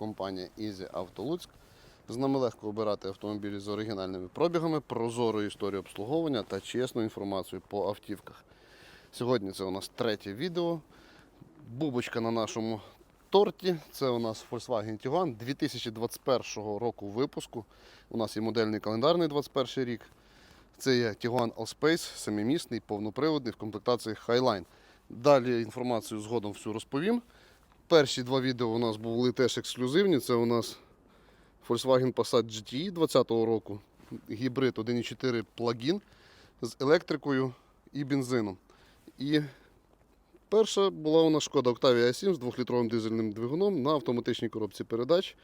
компанія Easy Auto Луцьк. З нами легко обирати автомобілі з оригінальними пробігами, прозорою історією обслуговування та чесною інформацією по автівках. Сьогодні це у нас третє відео. Бубочка на нашому торті. Це у нас Volkswagen Tiguan 2021 року випуску. У нас є модельний календарний 21 рік. Це є Tiguan Allspace, семимісний, повноприводний в комплектації Highline. Далі інформацію згодом всю розповім. Перші два відео у нас були теж ексклюзивні. Це у нас Volkswagen Passat GTI 2020 року, гібрид 1.4 плагін з електрикою і бензином. І перша була у нас шкода Octavia 7 з 2-літровим дизельним двигуном на автоматичній коробці передач.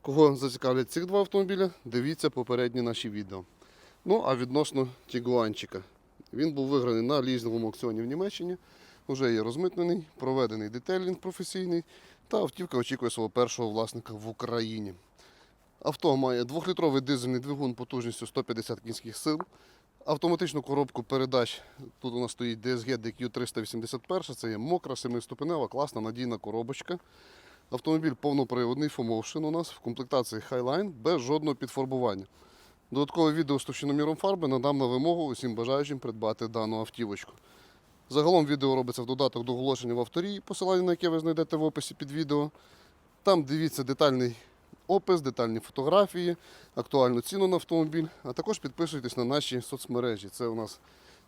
Кого зацікавлять цих два автомобіля, дивіться попередні наші відео. Ну, а відносно Тігуанчика. Він був виграний на лізинговому аукціоні в Німеччині. Вже є розмитнений, проведений детейлінг професійний, та автівка очікує свого першого власника в Україні. Авто має 2-літровий дизельний двигун потужністю 150 кінських сил. Автоматичну коробку передач. Тут у нас стоїть DSG DQ 381, це є мокра, 7-ступенева, класна, надійна коробочка. Автомобіль повноприводний, FOMotion у нас в комплектації Highline без жодного підфарбування. Додаткове відео з товщиноміром фарби надам на вимогу усім бажаючим придбати дану автівочку. Загалом відео робиться в додаток до оголошення в авторі, посилання на яке ви знайдете в описі під відео. Там дивіться детальний опис, детальні фотографії, актуальну ціну на автомобіль, а також підписуйтесь на наші соцмережі. Це у нас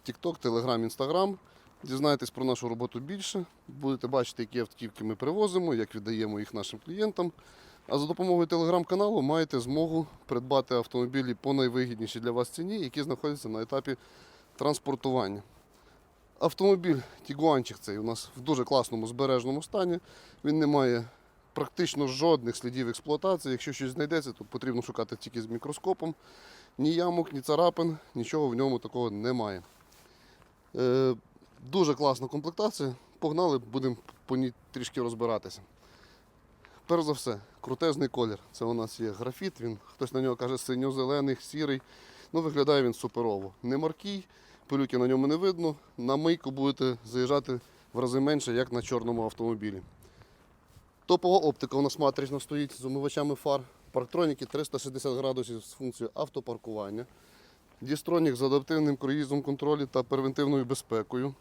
TikTok, Telegram, Instagram. Дізнаєтесь про нашу роботу більше, будете бачити, які автівки ми привозимо, як віддаємо їх нашим клієнтам. А за допомогою телеграм-каналу маєте змогу придбати автомобілі по найвигіднішій для вас ціні, які знаходяться на етапі транспортування. Автомобіль Тігуанчик цей у нас в дуже класному збережному стані. Він не має практично жодних слідів експлуатації. Якщо щось знайдеться, то потрібно шукати тільки з мікроскопом. Ні ямок, ні царапин, нічого в ньому такого немає. Е, дуже класна комплектація. Погнали, будемо по ній трішки розбиратися. Перш за все, крутезний колір. Це у нас є графіт, він, хтось на нього каже синьо-зелений, сірий. Ну, виглядає він суперово. Не маркий, пилюки на ньому не видно. На мийку будете заїжджати в рази менше, як на чорному автомобілі. Топова оптика у нас матрична стоїть з умивачами фар. Парктроніки 360 градусів з функцією автопаркування. Дістронік з адаптивним круїзом контролі та превентивною безпекою.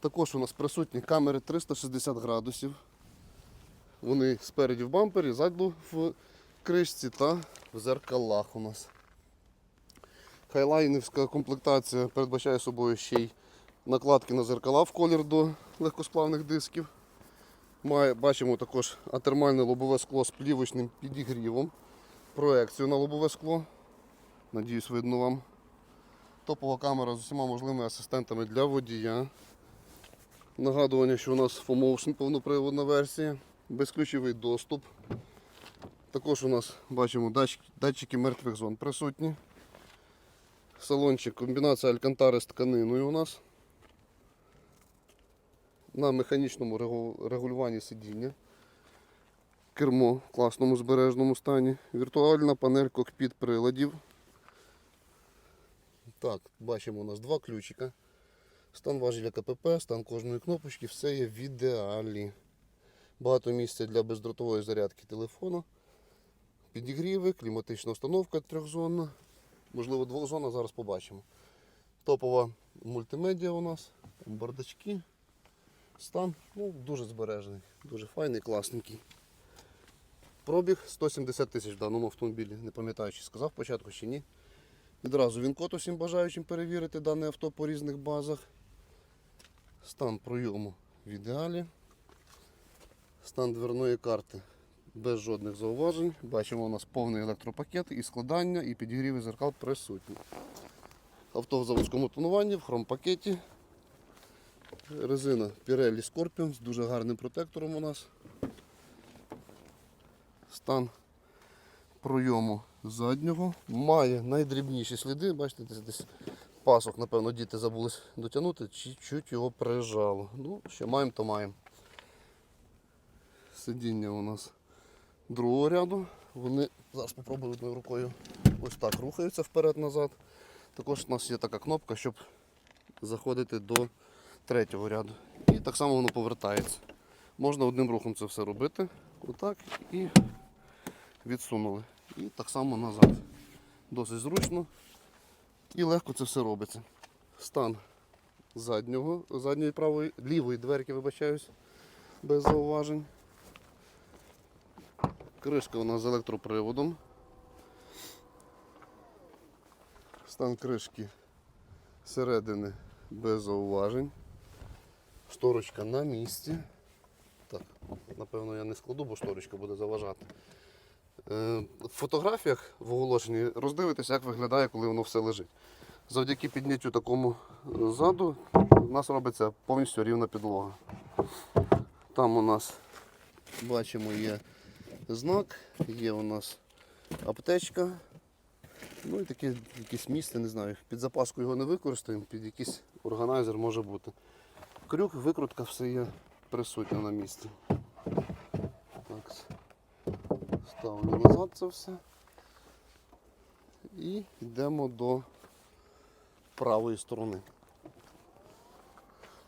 Також у нас присутні камери 360 градусів. Вони спереді в бампері, ззаду в кришці та в зеркалах у нас. Хайлайнівська комплектація передбачає собою ще й накладки на зеркала в колір до легкосплавних дисків. Має, бачимо також атермальне лобове скло з плівочним підігрівом. Проекцію на лобове скло. Надіюсь, видно вам. Топова камера з усіма можливими асистентами для водія. Нагадування, що у нас FOMotion повноприводна версія, безключовий доступ. Також у нас бачимо датчики, мертвих зон присутні. Салончик, комбінація алькантари з тканиною у нас. На механічному регулюванні сидіння. Кермо в класному збережному стані. Віртуальна панель кокпіт приладів. Так, бачимо у нас два ключика. Стан важеля КПП, стан кожної кнопочки, все є в ідеалі. Багато місця для бездротової зарядки телефону. Підігріви, кліматична установка трьохзонна. Можливо, двохзонна, зараз побачимо. Топова мультимедіа у нас, бардачки. Стан ну, дуже збережений, дуже файний, класненький. Пробіг 170 тисяч в даному автомобілі. Не пам'ятаю, чи сказав спочатку чи ні. Відразу він код усім бажаючим перевірити дане авто по різних базах. Стан пройому в ідеалі. Стан дверної карти без жодних зауважень. Бачимо, у нас повний електропакет і складання, і підігріви зеркал присутні. Авто в заводському тонуванні, в хромпакеті. Резина Pirelli Scorpion з дуже гарним протектором у нас. Стан пройому заднього. Має найдрібніші сліди. Бачите, десь, десь пасок, напевно, діти забули дотягнути, чи чуть його прижало. Ну, що маємо, то маємо. Сидіння у нас другого ряду. Вони зараз спробую одною рукою ось так рухаються вперед-назад. Також у нас є така кнопка, щоб заходити до третього ряду. І так само воно повертається. Можна одним рухом це все робити. Отак і відсунули. І так само назад. Досить зручно і легко це все робиться. Стан заднього, задньої правої, лівої дверки, вибачаюсь, без зауважень. Кришка у нас з електроприводом. Стан кришки середини без зауважень. Шторочка на місці. Так, напевно, я не складу, бо шторочка буде заважати. Е, В фотографіях в оголошенні роздивитися, як виглядає, коли воно все лежить. Завдяки підняттю такому е, заду у нас робиться повністю рівна підлога. Там у нас бачимо є знак, є у нас аптечка. Ну і таке якесь місце, не знаю. Під запаску його не використаємо, під якийсь органайзер може бути. Крюк, викрутка, все є присутня на місці. Так, ставлю назад це все. І йдемо до правої сторони.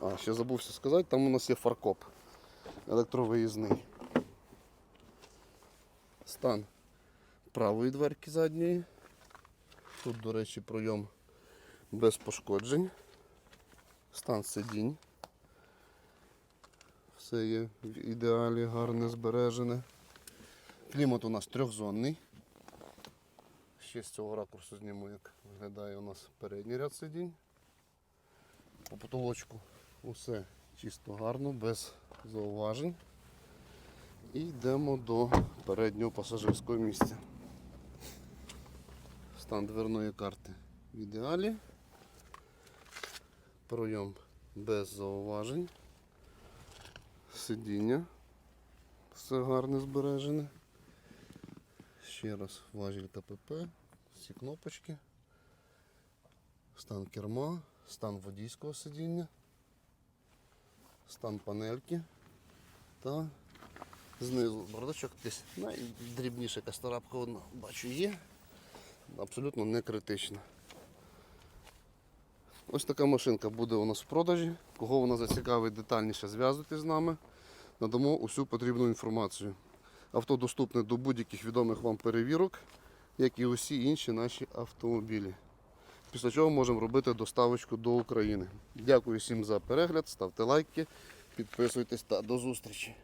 А, ще забувся сказати, там у нас є фаркоп електровиїзний. Стан правої дверки задньої. Тут, до речі, пройом без пошкоджень. Стан сидінь. Все є в ідеалі, гарне збережене. Клімат у нас трьохзонний. Ще з цього ракурсу зніму, як виглядає у нас передній ряд сидінь. По потолочку усе чисто гарно, без зауважень. І йдемо до переднього пасажирського місця. Стан дверної карти в ідеалі. Пройом без зауважень. Сидіння. Все гарне збережене. Ще раз важіль КПП, всі кнопочки. Стан керма, стан водійського сидіння, стан панельки та знизу бардачок десь найдрібніша якась тарапка одна бачу є. Абсолютно не критична. Ось така машинка буде у нас в продажі. Кого вона зацікавить детальніше зв'язуйтесь з нами. Надамо усю потрібну інформацію. Авто доступне до будь-яких відомих вам перевірок, як і усі інші наші автомобілі. Після чого можемо робити доставочку до України. Дякую всім за перегляд, ставте лайки, підписуйтесь та до зустрічі.